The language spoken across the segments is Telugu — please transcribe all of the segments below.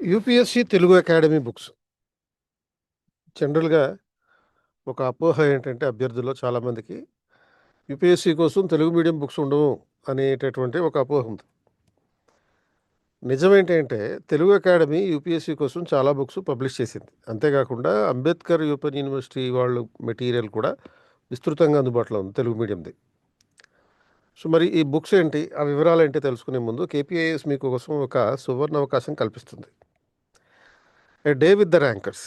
యూపీఎస్సి తెలుగు అకాడమీ బుక్స్ జనరల్‌గా ఒక అపోహ ఏంటంటే అభ్యర్థుల్లో చాలామందికి యూపీఎస్సి కోసం తెలుగు మీడియం బుక్స్ ఉండవు అనేటటువంటి ఒక అపోహ ఉంది. నిజమేంటంటే తెలుగు అకాడమీ యూపీఎస్సి కోసం చాలా బుక్స్ పబ్లిష్ చేసింది. అంతేకాకుండా అంబేద్కర్ యూపన్ యూనివర్సిటీ వాళ్ళు మెటీరియల్ కూడా విస్తృతంగా అందుబాటులో ఉంది తెలుగు మీడియంది. సో, మరి ఈ బుక్స్ ఏంటి? ఆ వివరాలు ఏంటి తెలుసుకునే ముందు కేపీఐఎస్ మీకు కోసం ఒక సువర్ణ అవకాశం కల్పిస్తుంది. A day with the rankers.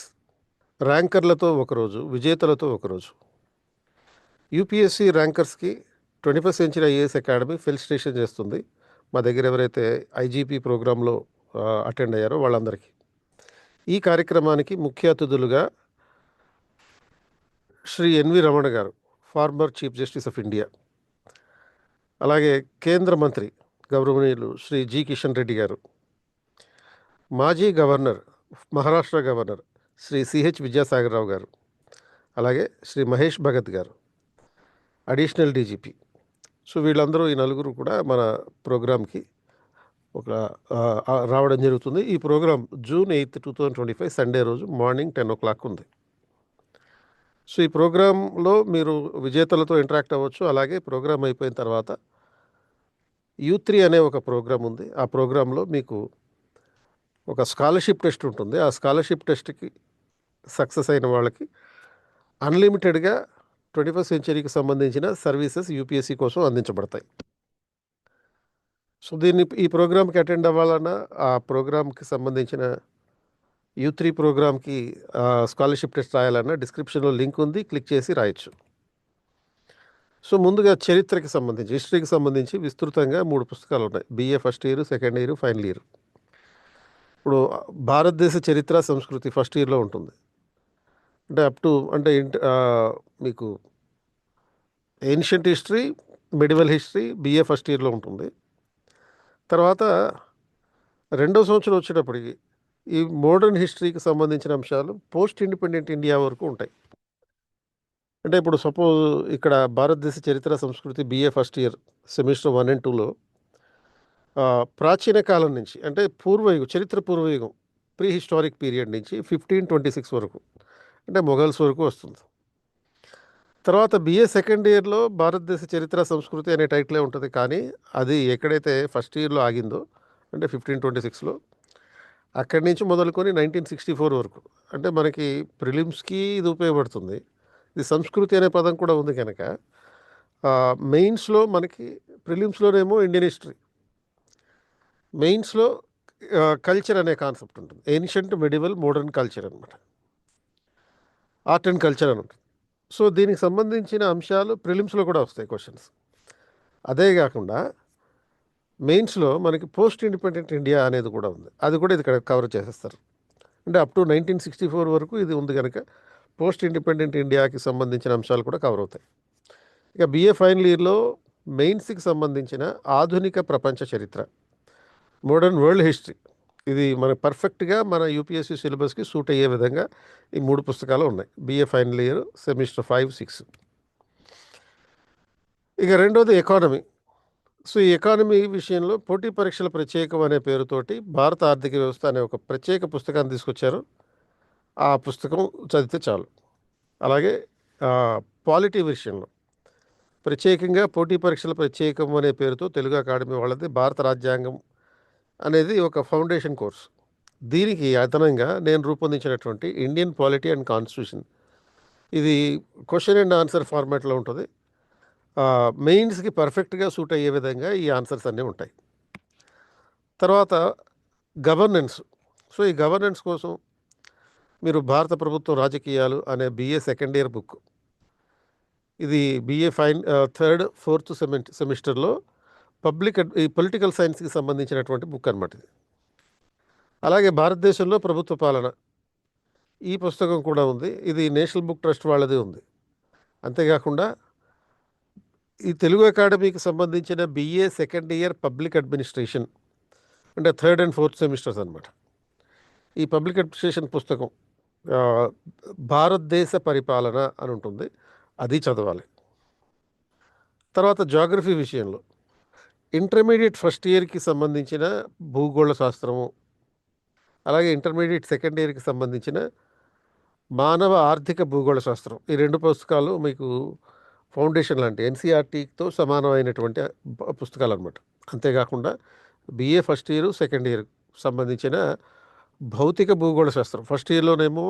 ర్యాంకర్లతో ఒకరోజు, విజేతలతో ఒకరోజు. యూపీఎస్సీ ర్యాంకర్స్‌కి 21st century IAS academy felicitation చేస్తుంది. మా దగ్గర ఎవరైతే ఐజీపీ ప్రోగ్రాంలో అటెండ్ అయ్యారో వాళ్ళందరికీ. ఈ కార్యక్రమానికి ముఖ్య అతిథులుగా Shri N V Ramana garu, former chief justice of India. అలాగే కేంద్ర మంత్రి గౌరవనీయులు శ్రీ జి. కిషన్ రెడ్డి గారు. మాజీ governor, Maharashtra governor Shri C H Vidyasagar Rao garu. అలాగే శ్రీ మహేష్ భగత్ గారు. Additional DGP. సో, వీళ్ళందరూ ఈ నలుగురు కూడా మన ప్రోగ్రామ్‌కి ఒక రావడం జరుగుతుంది. ఈ ప్రోగ్రామ్ జూన్ 8, 2025 సండే రోజు మార్నింగ్ 10:00 ఉంది. సో, ఈ ప్రోగ్రాంలో మీరు విజేతలతో ఇంటరాక్ట్ అవ్వచ్చు. అలాగే ప్రోగ్రామ్ అయిపోయిన తర్వాత యూ3 అనే ఒక ప్రోగ్రామ్ ఉంది. ఆ ప్రోగ్రాంలో మీకు ఒక స్కాలర్‌షిప్ టెస్ట్ ఉంటుంది. ఆ స్కాలర్‌షిప్ టెస్ట్‌కి సక్సెస్ అయిన వాళ్ళకి అన్‌లిమిటెడ్‌గా 21st సెంచరీకి సంబంధించిన సర్వీసెస్ యూపీఎస్సి కోసం అందించబడతాయి. సో, దీన్ని ఈ ప్రోగ్రామ్‌కి అటెండ్ అవ్వాలన్నా, ఆ ప్రోగ్రామ్‌కి సంబంధించిన యూ3 ప్రోగ్రామ్‌కి స్కాలర్‌షిప్ టెస్ట్ రాయాలన్నా డిస్క్రిప్షన్‌లో లింక్ ఉంది. క్లిక్ చేసి రాయొచ్చు. సో, ముందుగా చరిత్రకి సంబంధించి, హిస్టరీకి సంబంధించి విస్తృతంగా మూడు పుస్తకాలు ఉన్నాయి BA first year, second year, final year. ఇప్పుడు భారతదేశ చరిత్ర, సంస్కృతి ఫస్ట్ ఇయర్‌లో ఉంటుంది. అంటే అప్ టు అంటే ఇంట్ మీకు ancient history, medieval history BA first ఇయర్‌లో ఉంటుంది. తర్వాత రెండో సంవత్సరం వచ్చేటప్పటికి ఈ మోడర్న్ హిస్టరీకి సంబంధించిన అంశాలు పోస్ట్ ఇండిపెండెంట్ ఇండియా వరకు ఉంటాయి. అంటే ఇప్పుడు సపోజ్ ఇక్కడ భారతదేశ చరిత్ర, సంస్కృతి BA first year semester one and టూలో ప్రాచీన కాలం నుంచి అంటే పూర్వయుగం, చరిత్ర పూర్వయుగం ప్రీ హిస్టారిక్ పీరియడ్ నుంచి 1526 వరకు అంటే మొఘల్స్ వరకు వస్తుంది. తర్వాత బిఏ సెకండ్ ఇయర్‌లో భారతదేశ చరిత్ర, సంస్కృతి అనే టైటిలే ఉంటుంది కానీ అది ఎక్కడైతే ఫస్ట్ ఇయర్‌లో ఆగిందో అంటే 1526లో అక్కడి నుంచి మొదలుకొని 1964 వరకు అంటే మనకి ప్రిలిమ్స్‌కి ఇది ఉపయోగపడుతుంది. ఇది సంస్కృతి అనే పదం కూడా ఉంది కనుక మెయిన్స్‌లో మనకి ప్రిలిమ్స్‌లోనేమో ఇండియన్ హిస్టరీ. మెయిన్స్‌లో కల్చర్ అనే కాన్సెప్ట్ ఉంటుంది. ఏన్షియంట్, మెడివల్, మోడర్న్ కల్చర్ అనమాట. ఆర్ట్ అండ్ కల్చర్ అని ఉంటుంది. సో, దీనికి సంబంధించిన అంశాలు ప్రిలిమ్స్‌లో కూడా వస్తాయి క్వశ్చన్స్ అదే కాకుండా మెయిన్స్‌లో మనకి పోస్ట్ ఇండిపెండెంట్ ఇండియా అనేది కూడా ఉంది. అది కూడా ఇక్కడ కవర్ చేసేస్తారు. అంటే అప్ టు 1964 వరకు ఇది ఉంది కనుక పోస్ట్ ఇండిపెండెంట్ ఇండియాకి సంబంధించిన అంశాలు కూడా కవర్ అవుతాయి. ఇక బీఏ ఫైనల్ ఇయర్‌లో మెయిన్స్‌కి సంబంధించిన ఆధునిక ప్రపంచ చరిత్ర, మోడర్న్ వరల్డ్ హిస్టరీ ఇది మన పర్ఫెక్ట్‌గా మన యూపీఎస్సీ సిలబస్‌కి సూట్ అయ్యే విధంగా ఈ మూడు పుస్తకాలు ఉన్నాయి. BA final year semester 5, 6. ఇక రెండోది ఎకానమీ. సో, ఈ ఎకానమీ విషయంలో పోటీ పరీక్షల ప్రత్యేకం అనే పేరుతోటి భారత ఆర్థిక వ్యవస్థ అనే ఒక ప్రత్యేక పుస్తకాన్ని తీసుకొచ్చారు. ఆ పుస్తకం చదివితే చాలు. అలాగే పాలిటీ విషయంలో ప్రత్యేకంగా పోటీ పరీక్షల ప్రత్యేకం అనే పేరుతో తెలుగు అకాడమీ వాళ్ళది భారత రాజ్యాంగం అనేది ఒక ఫౌండేషన్ కోర్స్. దీనికి అదనంగా నేను రూపొందించినటువంటి ఇండియన్ పాలిటీ అండ్ కాన్స్టిట్యూషన్ ఇది క్వశ్చన్ అండ్ ఆన్సర్ ఫార్మాట్‌లో ఉంటుంది మెయిన్స్‌కి పర్ఫెక్ట్‌గా సూట్ అయ్యే విధంగా ఈ ఆన్సర్స్ అన్నీ ఉంటాయి. తర్వాత గవర్నెన్స్. సో, ఈ గవర్నెన్స్ కోసం మీరు భారత ప్రభుత్వం రాజకీయాలు అనే బీఏ సెకండ్ ఇయర్ బుక్. ఇది BA fine third, fourth semi సెమిస్టర్‌లో పబ్లిక్ అడ్ ఈ పొలిటికల్ సైన్స్‌కి సంబంధించినటువంటి బుక్ అనమాట ఇది. అలాగే భారతదేశంలో ప్రభుత్వ పాలన. ఈ పుస్తకం కూడా ఉంది. ఇది నేషనల్ బుక్ ట్రస్ట్ వాళ్ళది ఉంది. అంతేకాకుండా ఈ తెలుగు అకాడమీకి సంబంధించిన BA second year public administration అంటే థర్డ్ అండ్ ఫోర్త్ సెమిస్టర్స్ అనమాట. ఈ పబ్లిక్ అడ్మినిస్ట్రేషన్ పుస్తకం భారతదేశ పరిపాలన అని ఉంటుంది. అది చదవాలి. తర్వాత జాగ్రఫీ విషయంలో ఇంటర్మీడియట్ ఫస్ట్ ఇయర్‌కి సంబంధించిన భూగోళ శాస్త్రము అలాగే ఇంటర్మీడియట్ సెకండ్ ఇయర్కి సంబంధించిన మానవ ఆర్థిక భూగోళ శాస్త్రం. ఈ రెండు పుస్తకాలు మీకు ఫౌండేషన్ లాంటి ఎన్సీఆర్టీతో సమానమైనటువంటి పుస్తకాలు అనమాట అంతేకాకుండా BA first year second year సంబంధించిన భౌతిక భూగోళ శాస్త్రం. ఫస్ట్ ఇయర్లోనేమో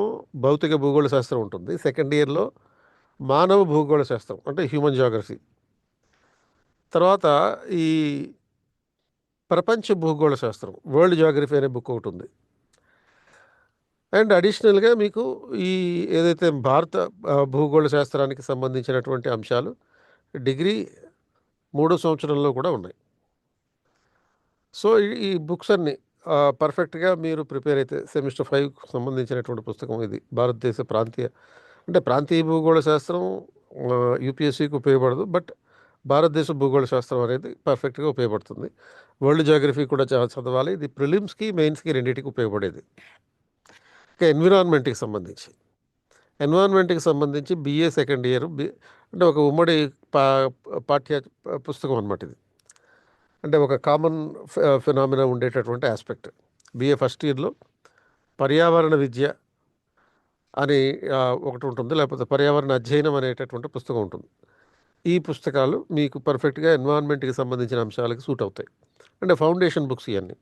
భౌతిక భూగోళ శాస్త్రం ఉంటుంది. సెకండ్ ఇయర్లో మానవ భూగోళ శాస్త్రం అంటే హ్యూమన్ జాగ్రఫీ. తర్వాత ఈ ప్రపంచ భూగోళ శాస్త్రం వరల్డ్ జాగ్రఫీ అనే బుక్ ఒకటి ఉంది. అండ్ అడిషనల్గా మీకు ఈ ఏదైతే భారత భూగోళ శాస్త్రానికి సంబంధించినటువంటి అంశాలు డిగ్రీ మూడో సంవత్సరంలో కూడా ఉన్నాయి. సో ఈ బుక్స్ అన్ని పర్ఫెక్ట్గా మీరు ప్రిపేర్ అయితే సెమిస్టర్ ఫైవ్కి సంబంధించినటువంటి పుస్తకం ఇది. భారతదేశ ప్రాంతీయ అంటే ప్రాంతీయ భూగోళ శాస్త్రం యూపీఎస్సీకి ఉపయోగపడదు బట్ భారతదేశ భూగోళ శాస్త్రం అనేది పర్ఫెక్ట్గా ఉపయోగపడుతుంది. వరల్డ్ జాగ్రఫీ కూడా చ- చదవాలి. ఇది ప్రిలిమ్స్కి మెయిన్స్కి రెండింటికి ఉపయోగపడేది. ఇంకా ఎన్విరాన్మెంట్కి సంబంధించి. ఎన్విరాన్మెంట్కి సంబంధించి బిఏ సెకండ్ ఇయర్ బి అంటే ఒక ఉమ్మడి పా పాఠ్య పుస్తకం అనమాట ఇది. అంటే ఒక కామన్ ఫినామినా ఉండేటటువంటి ఆస్పెక్ట్ బిఏ ఫస్ట్ ఇయర్లో పర్యావరణ విద్య అని ఒకటి ఉంటుంది. లేకపోతే పర్యావరణ అధ్యయనం అనేటటువంటి పుస్తకం ఉంటుంది. ఈ పుస్తకాలు మీకు పర్ఫెక్ట్గా ఎన్వైర్న్మెంట్కి సంబంధించిన అంశాలకు సూట్ అవుతాయి. అంటే ఫౌండేషన్ బుక్స్ ఇవన్నీ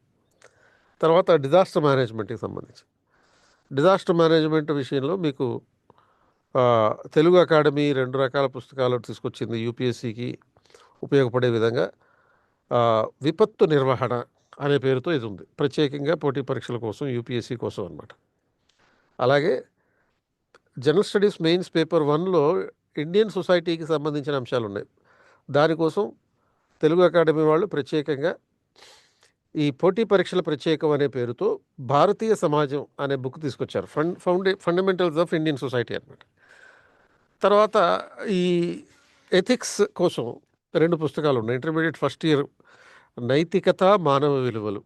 తర్వాత డిజాస్టర్ మేనేజ్మెంట్కి సంబంధించి. డిజాస్టర్ మేనేజ్మెంట్ విషయంలో మీకు తెలుగు అకాడమీ రెండు రకాల పుస్తకాలు తీసుకొచ్చింది యూపీఎస్సికి ఉపయోగపడే విధంగా. విపత్తు నిర్వహణ అనే పేరుతో ఇది ఉంది. ప్రత్యేకంగా పోటీ పరీక్షల కోసం యూపీఎస్సి కోసం అన్నమాట. అలాగే జనరల్ స్టడీస్ మెయిన్స్ పేపర్ వన్లో ఇండియన్ సొసైటీకి సంబంధించిన అంశాలు ఉన్నాయి దానికోసం తెలుగు అకాడమీ వాళ్ళు ప్రత్యేకంగా ఈ పోటీ పరీక్షల ప్రత్యేకం అనే పేరుతో భారతీయ సమాజం అనే బుక్ తీసుకొచ్చారు. Fund ఫౌండే fundamentals of Indian society అన్నమాట. తర్వాత ఈ ఎథిక్స్ కోసం రెండు పుస్తకాలు ఉన్నాయి. ఇంటర్మీడియట్ ఫస్ట్ ఇయర్ నైతికత మానవ విలువలు.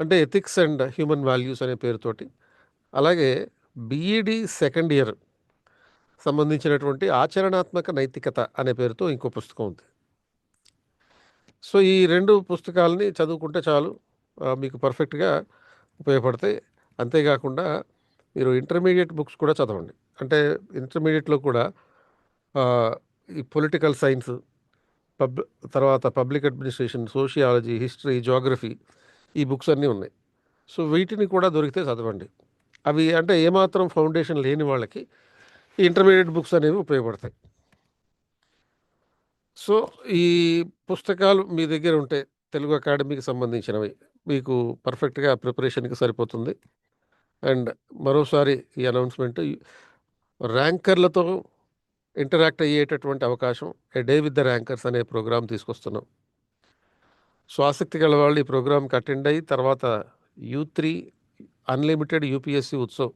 అంటే ఎథిక్స్ అండ్ హ్యూమన్ వాల్యూస్ అనే పేరుతోటి. అలాగే బీఈడి సెకండ్ ఇయర్ సంబంధించినటువంటి ఆచరణాత్మక నైతికత అనే పేరుతో ఇంకో పుస్తకం ఉంది. సో ఈ రెండు పుస్తకాలని చదువుకుంటే చాలు. మీకు పర్ఫెక్ట్గా ఉపయోగపడతాయి. అంతేకాకుండా మీరు ఇంటర్మీడియట్ బుక్స్ కూడా చదవండి. అంటే ఇంటర్మీడియట్లో కూడా ఈ పొలిటికల్ సైన్స్ పబ్ తర్వాత public administration sociology history geography ఈ బుక్స్ అన్నీ ఉన్నాయి. సో వీటిని కూడా దొరికితే చదవండి. అవి అంటే ఏమాత్రం ఫౌండేషన్ లేని వాళ్ళకి ఈ ఇంటర్మీడియట్ బుక్స్ అనేవి ఉపయోగపడతాయి. సో ఈ పుస్తకాలు మీ దగ్గర ఉంటే తెలుగు అకాడమీకి సంబంధించినవి మీకు పర్ఫెక్ట్గా ప్రిపరేషన్కి సరిపోతుంది. అండ్ మరోసారి ఈ అనౌన్స్మెంట్ ర్యాంకర్లతో ఇంటరాక్ట్ అయ్యేటటువంటి అవకాశం a day with the rankers అనే ప్రోగ్రాం తీసుకొస్తున్నాం. సో ఆసక్తి గల వాళ్ళు ఈ ప్రోగ్రామ్కి అటెండ్ అయ్యి తర్వాత U three unlimited UPSC Utsav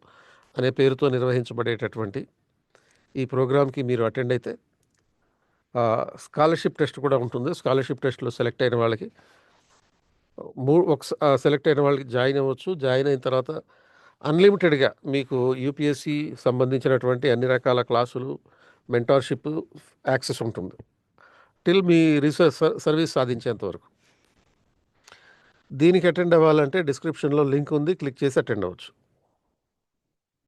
అనే పేరుతో నిర్వహించబడేటటువంటి ఈ ప్రోగ్రామ్కి మీరు అటెండ్ అయితే స్కాలర్షిప్ టెస్ట్ కూడా ఉంటుంది. స్కాలర్షిప్ టెస్ట్లో సెలెక్ట్ అయిన వాళ్ళకి మూ ఒక సెలెక్ట్ అయిన వాళ్ళకి జాయిన్ అవ్వచ్చు. జాయిన్ అయిన తర్వాత అన్లిమిటెడ్గా మీకు యూపీఎస్సి సంబంధించినటువంటి అన్ని రకాల క్లాసులు మెంటార్షిప్ యాక్సెస్ ఉంటుంది. టిల్ మీ రీసెర్చ్ సర్వీస్ సాధించేంత వరకు. దీనికి అటెండ్ అవ్వాలంటే డిస్క్రిప్షన్లో లింక్ ఉంది. క్లిక్ చేసి అటెండ్ అవ్వచ్చు.